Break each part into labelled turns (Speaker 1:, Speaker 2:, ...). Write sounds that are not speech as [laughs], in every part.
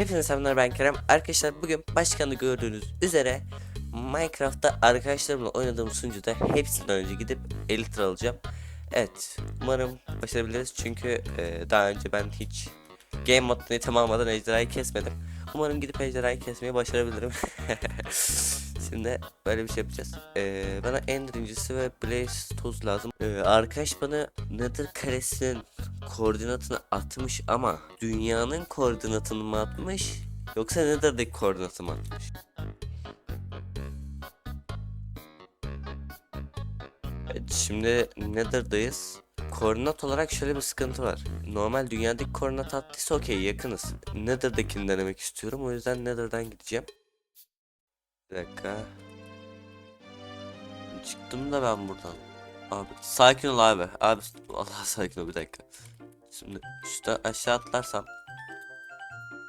Speaker 1: Hepinize selamlar ben Kerem. Arkadaşlar bugün başkanı gördüğünüz üzere Minecraft'ta arkadaşlarımla oynadığım sunucuda hepsinden önce gidip Elytra alacağım. Evet umarım başarabiliriz çünkü e, daha önce ben hiç Game modunu item almadan ejderhayı kesmedim. Umarım gidip ejderhayı kesmeyi başarabilirim. [laughs] Şimdi böyle bir şey yapacağız. Ee, bana incisi ve Blaze toz lazım. Ee, arkadaş bana Nether karesinin koordinatını atmış ama dünyanın koordinatını mı atmış yoksa Nether'daki koordinatı mı atmış? Evet, şimdi Nether'dayız. Koordinat olarak şöyle bir sıkıntı var. Normal dünyadaki koordinat attıysa okey yakınız. Nether'dakini denemek istiyorum. O yüzden Nether'dan gideceğim. Bir dakika. Çıktım da ben buradan. Abi sakin ol abi. Abi Allah sakin ol bir dakika. Şimdi üstte aşağı atlarsam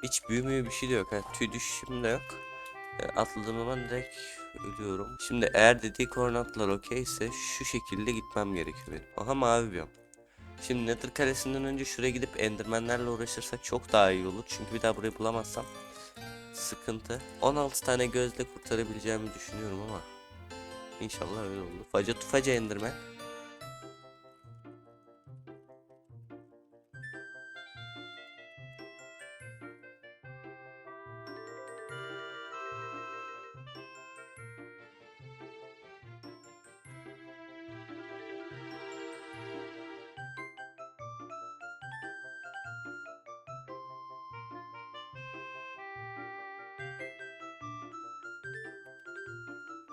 Speaker 1: hiç büyümüyor bir şey de yok. Yani tüy düşüşüm de yok. Yani atladığım zaman direkt ölüyorum. Şimdi eğer dediği koordinatlar okeyse şu şekilde gitmem gerekiyor benim. Aha mavi biyom. Şimdi Nether kalesinden önce şuraya gidip endermenlerle uğraşırsak çok daha iyi olur. Çünkü bir daha burayı bulamazsam sıkıntı. 16 tane gözle kurtarabileceğimi düşünüyorum ama İnşallah öyle olur. Faca tufaca enderman.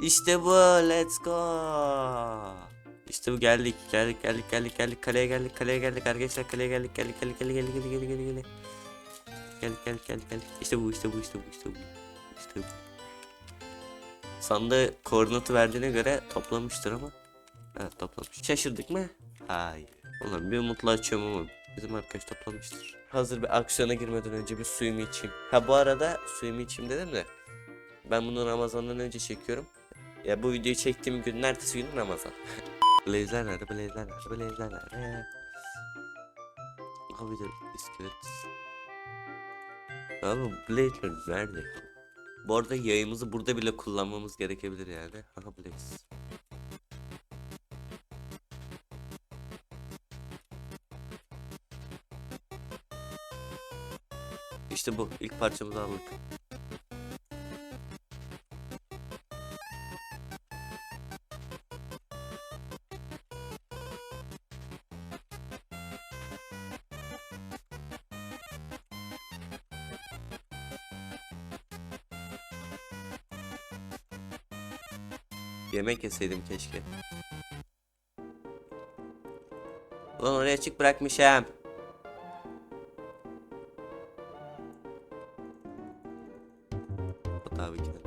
Speaker 1: İşte bu let's go. İşte bu geldik geldik geldik geldik geldik kaleye geldik kaleye geldik arkadaşlar kaleye geldik geldik geldik geldik geldik geldik geldik geldik geldik geldik geldik geldik işte bu işte bu işte bu işte bu işte bu Sandığı koordinatı verdiğine göre toplamıştır ama Evet toplamış Şaşırdık mı? Hayır Ulan bir umutla açıyorum ama bizim arkadaş toplamıştır Hazır bir aksiyona girmeden önce bir suyumu içeyim Ha bu arada suyumu içeyim dedim de Ben bunu Ramazan'dan önce çekiyorum ya bu videoyu çektiğim gün ertesi gün Ramazan. [laughs] Blaze'ler nerede? Blaze'ler nerede? Blaze'ler nerede? Abi de iskelet. Abi Blaze'ler nerede? Bu arada yayımızı burada bile kullanmamız gerekebilir yani. Aha Blaze. İşte bu ilk parçamızı aldık. Yemek yeseydim keşke. Ulan oraya açık bırakmışım. Tabii ki de.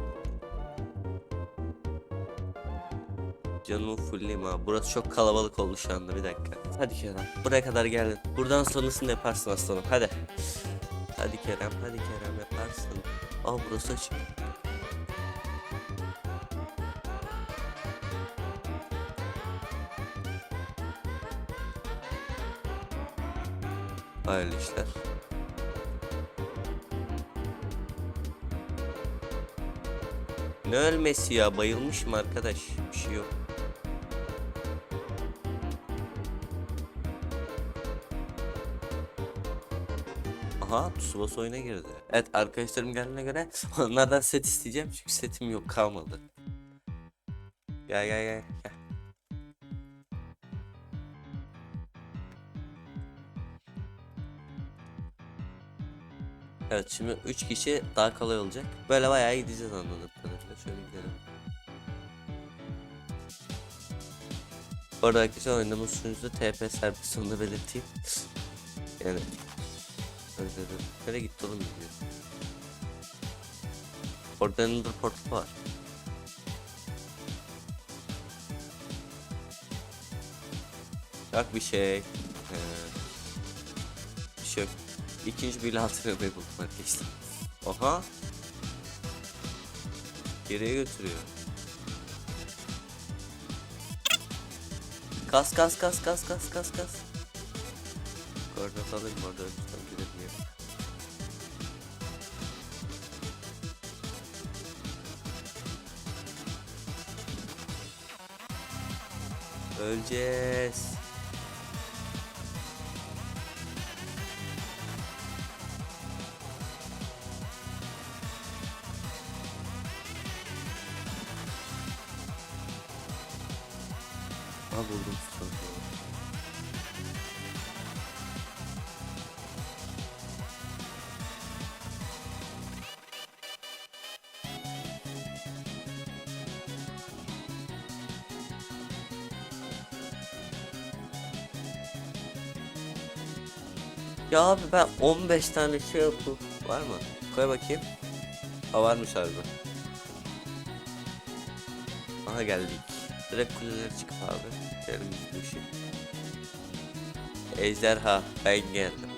Speaker 1: Canımı fullleyeyim ha. Burası çok kalabalık oldu şu anda bir dakika. Hadi Kerem. Buraya kadar geldin. Buradan sonrasını yaparsın aslanım. Hadi. Hadi Kerem. Hadi Kerem yaparsın. Aa burası açık. Hayırlı işler. Ne ölmesi ya bayılmış mı arkadaş? Bir şey yok. Aha Tsubasa oyuna girdi. Evet arkadaşlarım geldiğine göre [laughs] onlardan set isteyeceğim çünkü setim yok kalmadı. Gel gel gel. Evet şimdi 3 kişi daha kolay olacak. Böyle bayağı gideceğiz anladığım kadarıyla. Şöyle gidelim. Bu arada arkadaşlar oynadığımız sunucuda TP servisini belirteyim. yani. Nereye gitti oğlum gidiyor. Orada Ender Portal var. Yok bir şey. Ee, bir şey yok. İkinci bir altı ve bulmak geçtim. Oha. Geriye götürüyor. Kas kas kas kas kas kas kas. Koordinat alayım orada önceden gidebilirim. Öleceğiz. Buldum sonra. Ya abi ben 15 tane şey yaptım. Var mı? Koy bakayım. Ha varmış harbi. Aha geldik. Direkt kulelere çıkıp abi. Gelin bir şey. Ejderha ben geldim.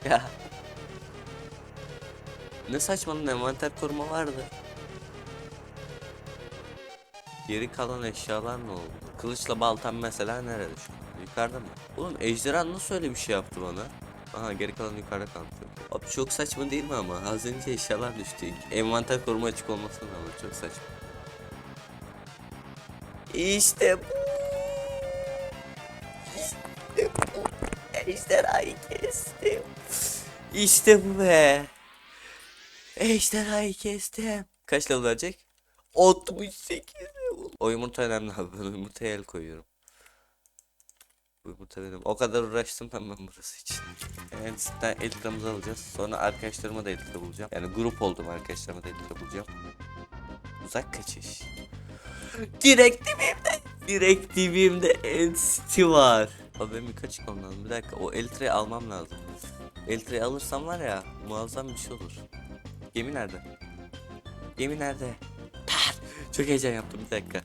Speaker 1: [laughs] Ya. Ne saçmalığın envanter koruma vardı. Geri kalan eşyalar ne oldu? Kılıçla baltam mesela nerede şu? Yukarıda mı? Oğlum ejderha nasıl öyle bir şey yaptı bana? Aha geri kalan yukarıda kalmış. Abi çok saçma değil mi ama? Az önce eşyalar düştü. Envanter koruma açık olmasına rağmen çok saçma. İşte bu. İşte bu. Ejderhayı kestim. İşte bu be. Ejderhayı kestim. Kaç level verecek? 68 level. O yumurta önemli abi. Ben yumurtaya el koyuyorum. Bu yumurta benim. O kadar uğraştım ben, ben burası için. Yani sizden elitramızı alacağız. Sonra arkadaşlarıma da elitra bulacağım. Yani grup oldum arkadaşlarıma da elitra bulacağım. Uzak kaçış. Direkt dibimde. Direkt dibimde NCT var. Abi benim birkaç çıkmam lazım. Bir dakika o Eltra'yı almam lazım. Eltra'yı alırsam var ya muazzam bir şey olur. Gemi nerede? Gemi nerede? Tar! Çok heyecan yaptım bir dakika.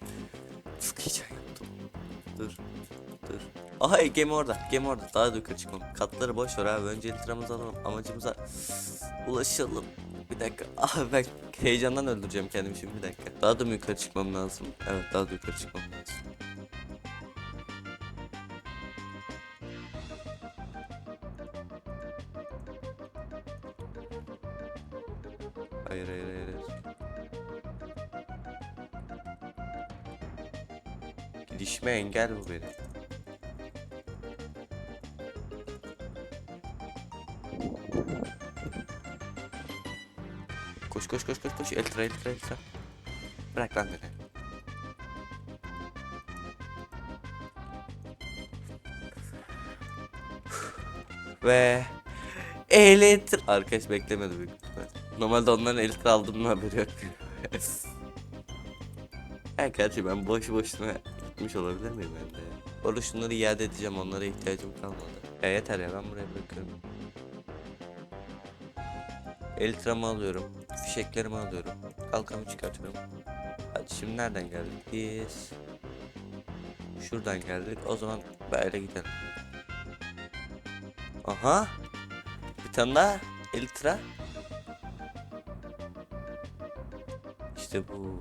Speaker 1: Çok heyecan yaptım. Dur. Dur. Aha gemi orada. Gemi orada. Daha da yukarı çıkmam. Katları boş ver abi. Önce Eltra'mızı alalım. Amacımıza ulaşalım. Bir dakika. Ah ben heyecandan öldüreceğim kendimi şimdi bir dakika. Daha da yukarı çıkmam lazım? Evet daha da yukarı çıkmam lazım. Hayır hayır hayır. hayır. Gidişime engel bu benim. Koş koş koş koş koş. Eltra eltra eltra. Bırak lan beni. Ve elitra. Arkadaş beklemedi büyük. Normalde onların elitra aldığımın haberi yok. [laughs] Ha gerçi ben boş boşuna gitmiş olabilir miyim ben de? Orada şunları iade edeceğim onlara ihtiyacım kalmadı. Ya yeter ya ben buraya bırakıyorum. Eltramı alıyorum. Fişeklerimi alıyorum. Kalkamı çıkartıyorum. Hadi şimdi nereden geldik biz? Şuradan geldik. O zaman böyle gidelim. Aha. Bir tane daha Eltra. İşte bu.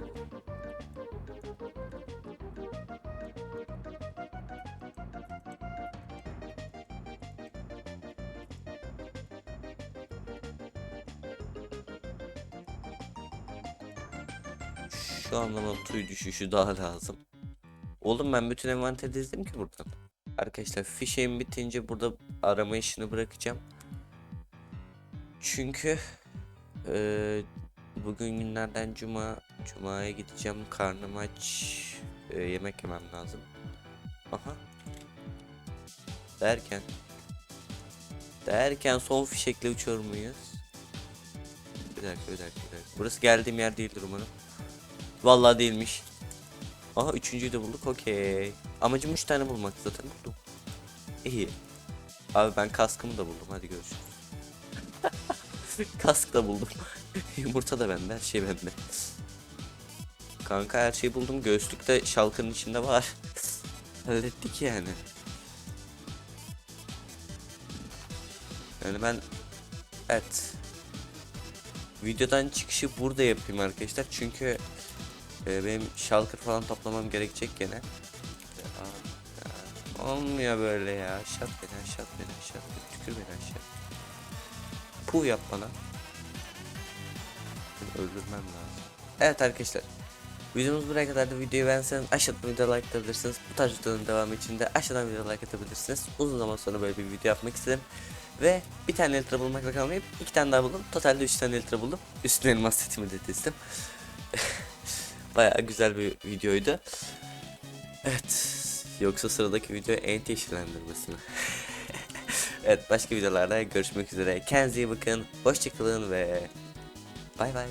Speaker 1: Şu anlama tüy düşüşü daha lazım. Oğlum ben bütün envanteri dizdim ki buradan. Arkadaşlar fişeğim bitince burada arama işini bırakacağım. Çünkü eee, bugün günlerden cuma cumaya gideceğim karnım aç eee, yemek yemem lazım. Aha. Derken derken son fişekle uçuyor muyuz? Bir dakika bir dakika bir dakika. Burası geldiğim yer değildir umarım. Vallahi değilmiş. Aha üçüncüyü de bulduk okey. Amacım üç tane bulmak zaten buldum. İyi. Abi ben kaskımı da buldum hadi görüşürüz. [laughs] Kask da buldum. [laughs] Yumurta da bende her şey bende. Kanka her şeyi buldum. Göğüslük de şalkının içinde var. [laughs] Hallettik yani. Yani ben evet videodan çıkışı burada yapayım arkadaşlar çünkü e, benim şalkır falan toplamam gerekecek gene. Olmuyor böyle ya. Şat beni şat beni şat beni tükür beni aşağı. Puh yap bana. Öldürmem lazım. Evet arkadaşlar. Videomuz buraya kadar da videoyu beğenseniz aşağıdan video like atabilirsiniz. Bu tarz videoların devamı için de aşağıdan video like atabilirsiniz. Uzun zaman sonra böyle bir video yapmak istedim. Ve bir tane litre bulmakla kalmayıp iki tane daha buldum. Totalde üç tane litre buldum. Üstüne elmas setimi de testim. [laughs] Bayağı güzel bir videoydu. Evet. Yoksa sıradaki video enti yeşillendirmesi mi? [laughs] evet başka videolarda görüşmek üzere. Kendinize iyi bakın. Hoşçakalın ve bay bay.